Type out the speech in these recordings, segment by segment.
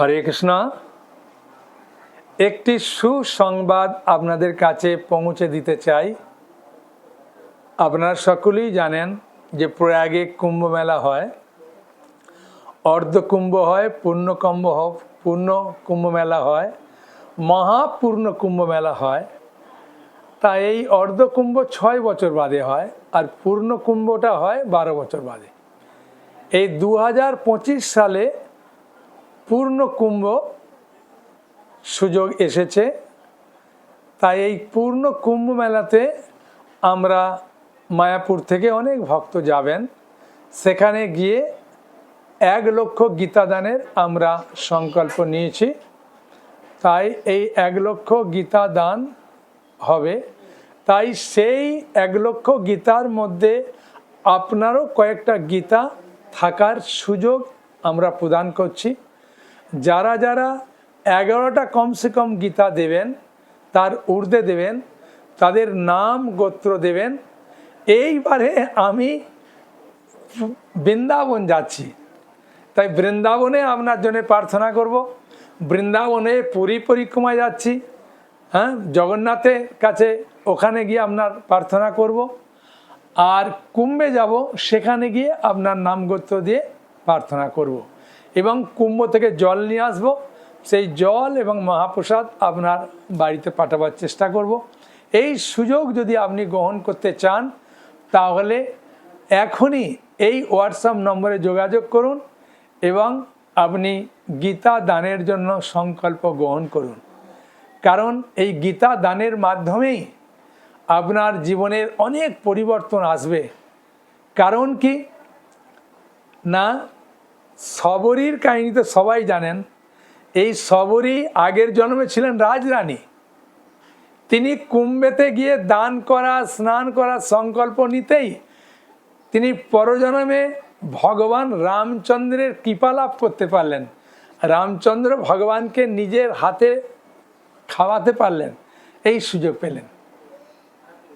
হরে কৃষ্ণ। একটি সুসংবাদ আপনাদের কাছে পৌঁছে দিতে চাই। আপনারা সকলেই জানেন যে প্রয়াগে কুম্ভ মেলা হয়। অর্ধ কুম্ভ হয় পূর্ণ কুম্ভ হ- পূর্ণ কুম্ভ মেলা হয় মহাপূর্ণ কুম্ভ মেলা হয়। তা এই অর্ধ কুম্ভ ছয় বছর বাদে হয় আর পূর্ণ কুম্ভটা হয় বারো বছর বাদে। এই দু হাজার পঁচিশ সালে পূর্ণ কুম্ভ সুযোগ এসেছে। তাই এই পূর্ণ কুম্ভ মেলাতে আমরা মায়াপুর থেকে অনেক ভক্ত যাবেন। সেখানে গিয়ে এক লক্ষ গীতাদানের আমরা সংকল্প নিয়েছি। তাই এই এক লক্ষ গীতা দান হবে। তাই সেই এক লক্ষ গীতার মধ্যে আপনারও কয়েকটা গীতা থাকার সুযোগ আমরা প্রদান করছি। যারা যারা এগারোটা কমসে কম গীতা দেবেন, তার ঊর্ধ্বে দেবেন, তাদের নাম গোত্র দেবেন। এইবারে আমি বৃন্দাবন যাচ্ছি। তাই বৃন্দাবনে আপনার জন্য প্রার্থনা করব। বৃন্দাবনে পুরী পরিক্রমায় যাচ্ছি। হ্যাঁ জগন্নাথের কাছে ওখানে গিয়ে আপনার প্রার্থনা করব। আর কুম্ভে যাব, সেখানে গিয়ে আপনার নাম গোত্র দিয়ে প্রার্থনা করব। এবং কুম্ভ থেকে জল নিয়ে আসব। সেই জল এবং মহাপ্রসাদ আপনার বাড়িতে পাঠাবার চেষ্টা করব। এই সুযোগ যদি আপনি গ্রহণ করতে চান, তাহলে এখনই এই হোয়াটসঅ্যাপ নম্বরে যোগাযোগ করুন এবং আপনি গীতা দানের জন্য সংকল্প গ্রহণ করুন। কারণ এই গীতা দানের মাধ্যমেই আপনার জীবনের অনেক পরিবর্তন আসবে। কারণ কি? না সবরীর কাহিনী তো সবাই জানেন। এই সবরী আগের জন্মে ছিলেন রাজরানী। তিনি কুম্ভেতে গিয়ে দান করা, স্নান করা সংকল্প নিতেই তিনি পরজন্মে ভগবান রামচন্দ্রের কৃপা লাভ করতে পারলেন। রামচন্দ্র ভগবানকে নিজের হাতে খাওয়াতে পারলেন, এই সুযোগ পেলেন।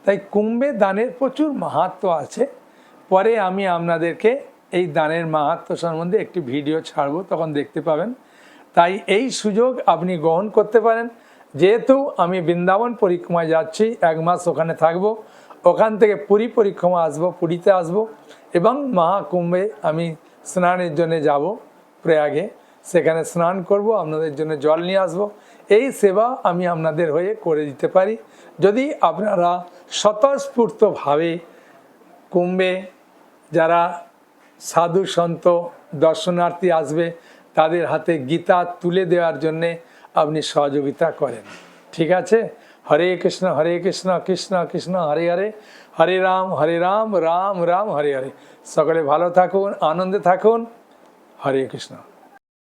তাই কুম্ভে দানের প্রচুর মাহাত্ম আছে। পরে আমি আপনাদেরকে এই দানের মাহাত্ম সম্বন্ধে একটি ভিডিও ছাড়বো, তখন দেখতে পাবেন। তাই এই সুযোগ আপনি গ্রহণ করতে পারেন। যেহেতু আমি বৃন্দাবন পরিক্রমায় যাচ্ছি, এক মাস ওখানে থাকব, ওখান থেকে পুরী পরিক্রমা আসব, পুরীতে আসব, এবং মহাকুম্ভে আমি স্নানের জন্য যাব প্রয়াগে। সেখানে স্নান করব, আপনাদের জন্য জল নিয়ে আসব। এই সেবা আমি আপনাদের হয়ে করে দিতে পারি। যদি আপনারা স্বতঃস্ফূর্তভাবে কুম্ভে যারা সাধু সন্ত দর্শনার্থী আসবে, তাদের হাতে গীতা তুলে দেওয়ার জন্যে আপনি সহযোগিতা করেন। ঠিক আছে? হরে কৃষ্ণ হরে কৃষ্ণ কৃষ্ণ কৃষ্ণ, হরে হরে। হরে রাম হরে রাম রাম রাম, হরে হরে। সকলে ভালো থাকুন, আনন্দে থাকুন। হরে কৃষ্ণ।